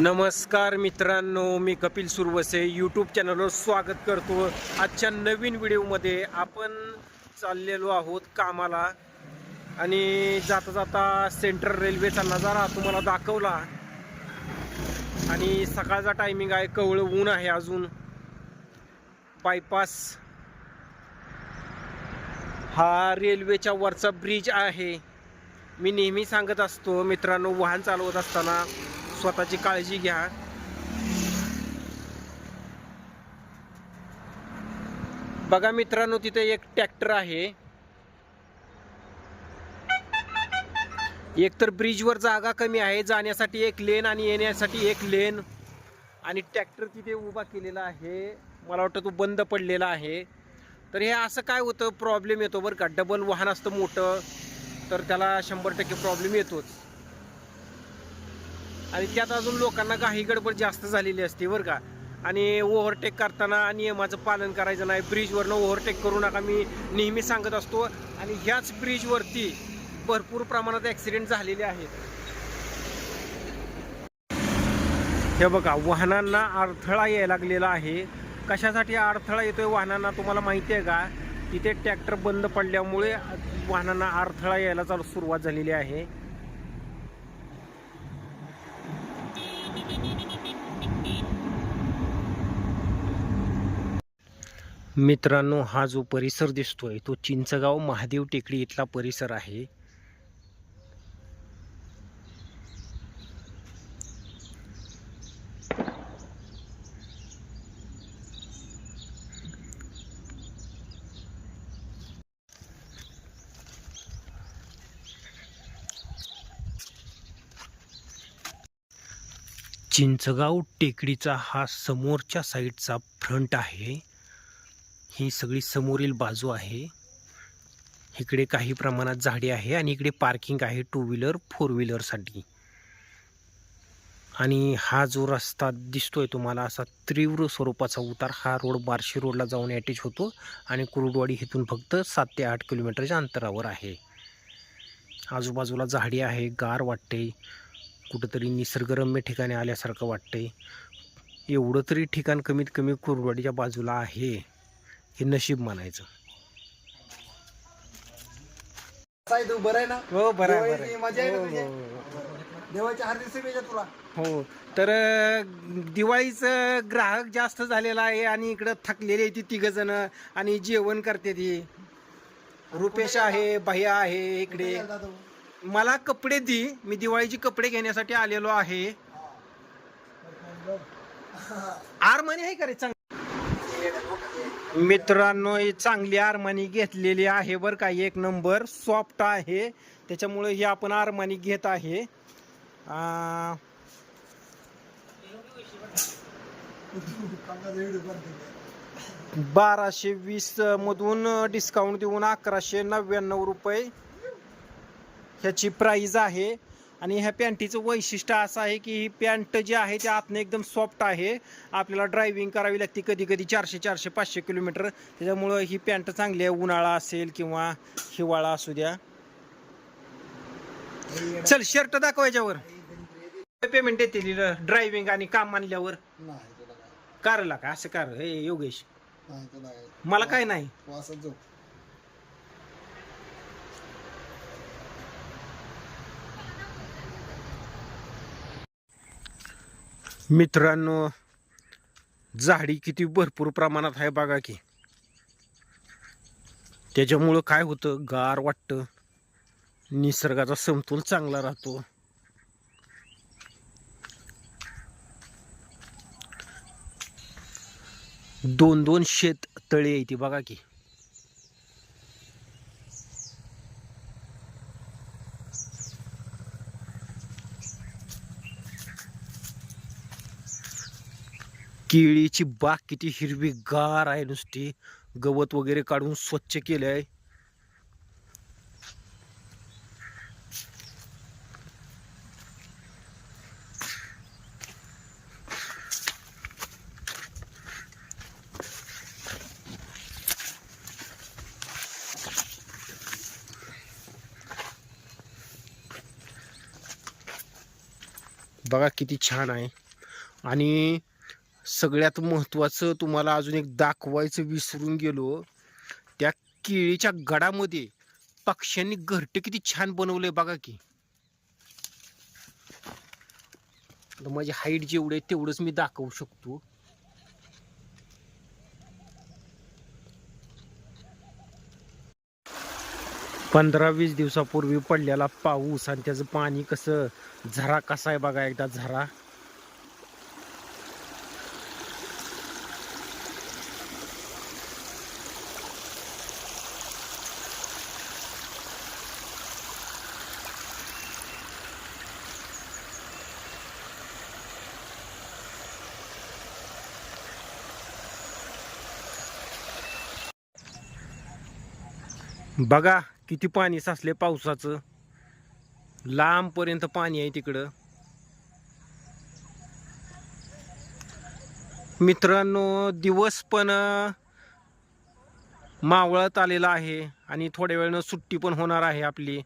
नमस्कार मित्रांनो मी कपिल सुरवसे यूट्यूब चॅनलवर स्वागत करतो. आजच्या नवीन व्हिडिओमध्ये आपण चाललेलो आहोत कामाला. आणि जाता जाता सेंट्रल रेल्वेचा नजारा तुम्हाला दाखवला. आणि सकाळचा टायमिंग आहे कवळ ऊन आहे अजून. बायपास हा रेल्वेच्या वरचा ब्रिज आहे. मी नेहमी सांगत असतो मित्रांनो वाहन चालवत असताना स्वतःची काळजी घ्या. बघा मित्रांनो तिथे एक ट्रॅक्टर आहे. एक तर ब्रिजवर जागा कमी आहे जाण्यासाठी एक लेन आणि येण्यासाठी एक लेन. आणि ट्रॅक्टर तिथे उभा केलेला आहे. मला वाटतं तो बंद पडलेला आहे. तर हे असं काय होतं? प्रॉब्लेम येतो बरं का. डबल वाहन असतं मोठं तर त्याला शंभर टक्के प्रॉब्लेम येतोच. आणि त्यात अजून लोकांना काही गडबड जास्त झालेली असते बरं का. आणि ओव्हरटेक करताना नियमाचं पालन करायचं नाही. ब्रिजवरनं ओव्हरटेक करू नका मी नेहमी सांगत असतो. आणि ह्याच ब्रिजवरती भरपूर प्रमाणात ॲक्सिडेंट झालेले आहेत. हे बघा वाहनांना अडथळा यायला लागलेला आहे. कशासाठी अडथळा येतोय वाहनांना तुम्हाला माहिती आहे का? तिथे ट्रॅक्टर बंद पडल्यामुळे वाहनांना अडथळा यायला चालू सुरुवात झालेली आहे. मित्रांनो हा जो परिसर दिसतोय तो चिंचगाव महादेव टेकडी इथला परिसर आहे. चिंचगाव टेकडीचा हा समोरच्या साईडचा फ्रंट आहे. ही सगळी समोरील बाजू आहे. इकडे काही प्रमाणात झाडे आहे आणि इकडे पार्किंग आहे टू व्हीलर फोर व्हीलरसाठी आणि हा जो रस्ता दिसतोय तुम्हाला असा तीव्र स्वरूपाचा उतार हा रोड बार्शी रोडला जाऊन अटॅच होतो आणि कुरुडवाडी इथून फक्त सात ते आठ किलोमीटरच्या अंतरावर आहे. आजूबाजूला झाडी आहे गार वाटते कुठंतरी निसर्गरम्य ठिकाणी आल्यासारखं वाटते. एवढं तरी ठिकाण कमीत कमी कुरुडवाडीच्या बाजूला आहे. हे नशीब म्हणायचं साई तू बरं आहे ना हो दिवाळीची मजा आहे ना तुझी? देवाच्या हार्दिक शुभेच्छा तुला. हो तर अं, दिवाळीचं ग्राहक जास्त झालेला आहे आणि इकडं थकलेली आहे ती तिघ जण आणि जेवण करते ती. रुपेश आहे भैया आहे इकडे. तू? मला कपडे दी. मी दिवाळीचे कपडे घेण्यासाठी आलेलो आहे. आरमानी आहे का रे? चांगली मित्रांनो ही चांगली आरमानी घेतलेली आहे बरं का. एक नंबर सॉफ्ट आहे. त्याच्यामुळे ही आपण आरमानी घेत आहे. बाराशे वीस मधून डिस्काउंट देऊन अकराशे नव्याण्णव रुपये ह्याची प्राईज आहे. आणि ह्या पॅन्टीचं वैशिष्ट्य असं आहे की ही पॅन्ट जी आहे ती आतनं एकदम सॉफ्ट आहे. आपल्याला ड्रायव्हिंग करावी लागते कधी कधी चारशे चारशे पाचशे किलोमीटर. त्याच्यामुळं ही पॅन्ट चांगली आहे. उन्हाळा असेल किंवा हिवाळा असू द्या. चल शर्ट दाखव याच्यावर. पेमेंट येते ड्रायव्हिंग आणि काम मानल्यावर कारला का? असं कार. हे योगेश. मला काय नाही. मित्रांनो झाडी किती भरपूर प्रमाणात आहे बघा की. त्याच्यामुळं काय होतं गार वाटतं. निसर्गाचा समतोल चांगला राहतो. दोन दोन शेत तळी येते बघा की. केळीची बाग किती हिरवी गार आहे नुसती. गवत वगैरे काढून स्वच्छ केले आहे बघा किती छान आहे. आणि सगळ्यात महत्त्वाचं तुम्हाला अजून एक दाखवायचं विसरून गेलो. त्या केळीच्या गडामध्ये पक्ष्यांनी घरटे किती छान बनवलंय बघा की. माझी हाईट जेवढे तेवढंच मी दाखवू शकतो. पंधरा वीस दिवसापूर्वी पडलेला पाऊस आणि त्याचं पाणी कसं झरा कसा आहे बघा एकदा झरा. बघा किती पाणी साचले पावसाचं. लांबपर्यंत पाणी आहे तिकडं. मित्रांनो दिवस पण मावळत आलेला आहे आणि थोड्या वेळानं सुट्टी पण होणार आहे आपली.